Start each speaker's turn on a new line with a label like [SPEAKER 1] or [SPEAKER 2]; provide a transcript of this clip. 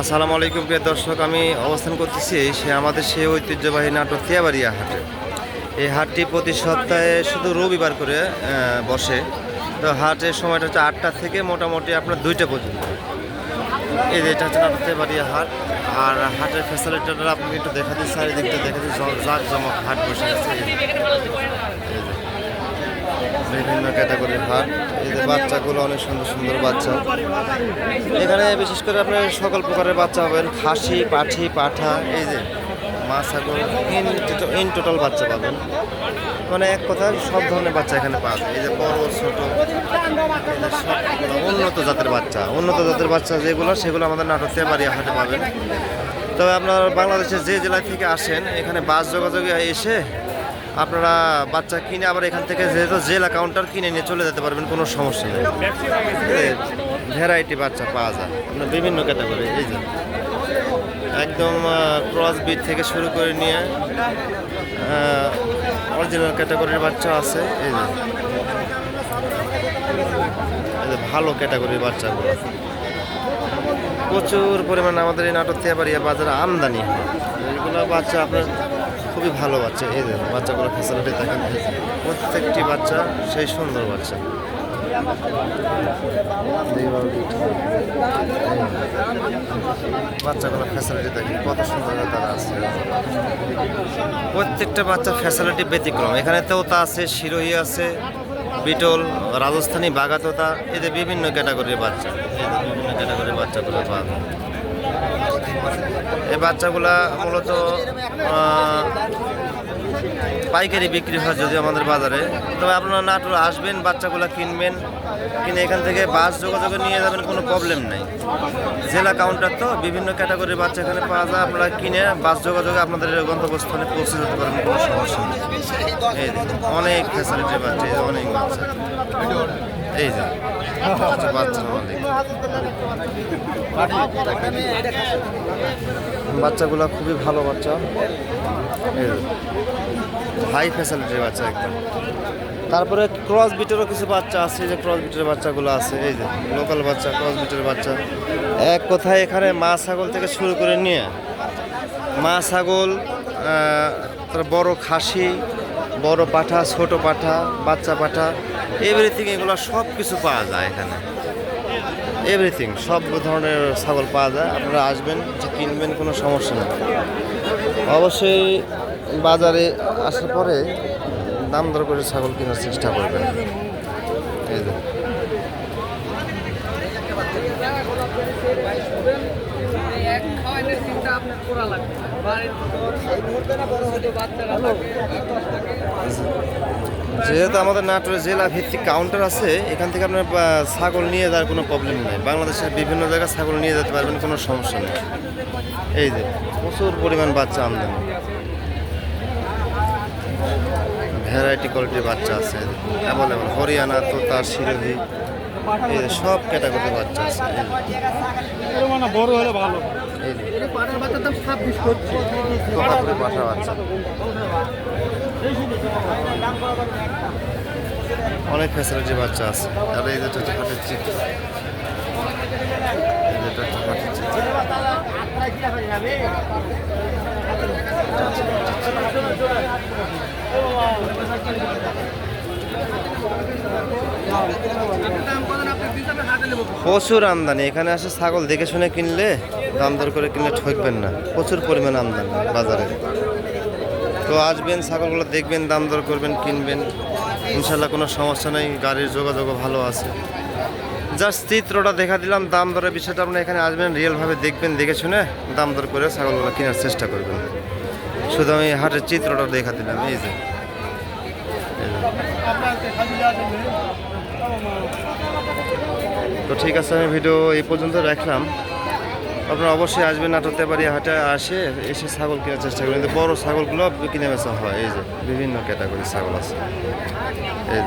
[SPEAKER 1] আসসালামু আলাইকুম প্রিয় দর্শক, আমি অবস্থান করতেছি সে আমাদের সেই ঐতিহ্যবাহী নাটক থিয়াবাড়িয়া হাটে। এই হাটটি প্রতি সপ্তাহে শুধু রবিবার করে বসে। তো হাটের সময়টা হচ্ছে আটটা থেকে মোটামুটি আপনার দুইটা পর্যন্ত। এই যে এটা হচ্ছে নাটক থিয়াবাড়িয়া হাট। আর হাটের ফ্যাসিলিটিটা আপনি একটু দেখা দিচ্ছি চারিদিকটা দেখা দিচ্ছি জাক জমক হাট বসে আছে। বিভিন্ন ক্যাটাগরির হাট যে বাচ্চাগুলো অনেক সুন্দর সুন্দর বাচ্চা। এখানে বিশেষ করে আপনার সকল প্রকারের বাচ্চা পাবেন। খাসি, পাঠি, পাঠা, এই যে ছাগল, ইন ইন টোটাল বাচ্চা পাবেন। মানে এক কথায় সব ধরনের বাচ্চা এখানে পাওয়া যায়। এই যে বড়, ছোট উন্নত জাতের বাচ্চা। উন্নত জাতের বাচ্চা যেগুলো, সেগুলো আমাদের নাটকতে বাড়ি হাটে পাবেন। তবে আপনার বাংলাদেশের যে জেলা থেকে আসেন, এখানে বাস যোগাযোগে এসে আপনারা বাচ্চা কিনে আবার এখান থেকে যেহেতু জেলা কাউন্টার কিনে নিয়ে চলে যেতে পারবেন, কোনো সমস্যা নেই। ভ্যারাইটি বাচ্চা পাওয়া যায়। আপনার বিভিন্ন ক্যাটাগরি, এই যে। একদম ক্রস বিট থেকে শুরু করে নিয়ে অরিজিনাল ক্যাটাগরির বাচ্চা আছে, এই যে। ভালো ক্যাটাগরির বাচ্চাগুলো। প্রচুর পরিমাণে আমাদের এই নাটক তেবাড়িয়া বাজারে আমদানি এগুলো বাচ্চা আপনার খুবই ভালো বাচ্চা। এই যে বাচ্চাগুলো ফ্যাসিলিটি দেখেন। প্রত্যেকটি বাচ্চা সেই সুন্দর বাচ্চা। বাচ্চাগুলো ফ্যাসিলিটি দেখেন, কত সুন্দর তারা আছে। প্রত্যেকটা বাচ্চার ফ্যাসিলিটি ব্যতিক্রম। এখানে তোতা আছে, শিরোহি আছে, বিটল, রাজস্থানী বাগাতোতা এদের বিভিন্ন ক্যাটাগরির বাচ্চা। এদের বিভিন্ন ক্যাটাগরির বাচ্চাগুলো পাওয়া এই বাচ্চাগুলা মূলত পাইকারি বিক্রি হয় যদি আমাদের বাজারে। তবে আপনারা নাটোর আসবেন, বাচ্চাগুলো কিনবেন, কিনে এখান থেকে বাস যোগাযোগে নিয়ে যাবেন, কোনো প্রবলেম নাই। জেলা কাউন্টার তো, বিভিন্ন ক্যাটাগরির বাচ্চা এখানে পাওয়া যায়, আপনারা কিনে বাস যোগাযোগে আপনাদের গন্তব্যস্থানে পৌঁছে যেতে পারেন কোনো সমস্যা নেই। এই অনেক ফ্যাসিলিটি বাচ্চা অনেক বাচ্চা। এই যে বাচ্চাগুলো খুবই ভালো বাচ্চা। হাই ফ্যাসিলিটির বাচ্চা একদম। তারপরে ক্রস বিটেরও কিছু বাচ্চা আছে যে ক্রস বিটের বাচ্চাগুলো আছে, এই যে লোকাল বাচ্চা ক্রস বিটের বাচ্চা। এক কথায় এখানে মা ছাগল থেকে শুরু করে নিয়ে, মা ছাগল তারপর বড় খাসি বড় পাঠা, ছোট পাঠা, বাচ্চা পাঠা এভরিথিং এগুলো সব কিছু পাওয়া যায় এখানে। এভরিথিং সব ধরনের ছাগল পাওয়া যায়। আপনারা আসবেন, যে কিনবেন, কোনো সমস্যা নেই। অবশ্যই বাজারে আসার পরে দাম দর করে ছাগল কেনার চেষ্টা করবেন। এই যে। যেহেতু আমাদের নাটোরে জেলা ভিত্তিক কাউন্টার আছে, এখান থেকে আপনার ছাগল নিয়ে যাওয়ার কোনো প্রবলেম নেই। বাংলাদেশের বিভিন্ন জায়গায় ছাগল নিয়ে যেতে পারবেন, কোনো সমস্যা নেই। এই যে, প্রচুর পরিমাণ বাচ্চা আমদানি। ভ্যারাইটি কোয়ালিটির বাচ্চা আছে। অ্যাভেলেবল। হরিয়ানা শিরোহি এই যে সব ক্যাটাগরির বাচ্চা আছে
[SPEAKER 2] বড় হলে ভালো।
[SPEAKER 1] এই যে।
[SPEAKER 3] এটা পাটার বাচ্চার দাম ছাব্বিশ করছে।
[SPEAKER 1] পাঠা বাচ্চা। অনেক ফ্যাসিলিটি বাচ্চা আছে। আর এই যেটা হচ্ছে হাটের চিত্র। এই যেটা হচ্ছে হাটের চিত্র
[SPEAKER 3] দাম কত আপনি দিতে হাটে নেব
[SPEAKER 1] প্রচুর আমদানি। এখানে আসে ছাগল দেখে শুনে কিনলে দাম দর করে কিনলে ঠকবেন না। প্রচুর পরিমাণ আমদানি বাজারে। তো আসবেন ছাগলগুলো দেখবেন দাম দর করবেন কিনবেন। ইনশাল্লাহ কোনো সমস্যা নেই গাড়ির যোগাযোগও ভালো আছে। জাস্ট চিত্রটা দেখা দিলাম দাম দরের বিষয়টা আপনি এখানে আসবেন রিয়েলভাবে দেখবেন দেখে শুনে দাম দর করে ছাগলগুলো কেনার চেষ্টা করবেন। শুধু আমি হাটের চিত্রটা দেখা দিলাম এই যে। তো ঠিক আছে, আমি ভিডিও এই পর্যন্ত রাখলাম। আপনারা অবশ্যই আসবেন নাটকতে পারি হাটে আসে, এসে ছাগল কেনার চেষ্টা করি কিন্তু বড় ছাগলগুলো কিনে বেচা হয়, এই যে বিভিন্ন ক্যাটাগরি ছাগল আছে। এই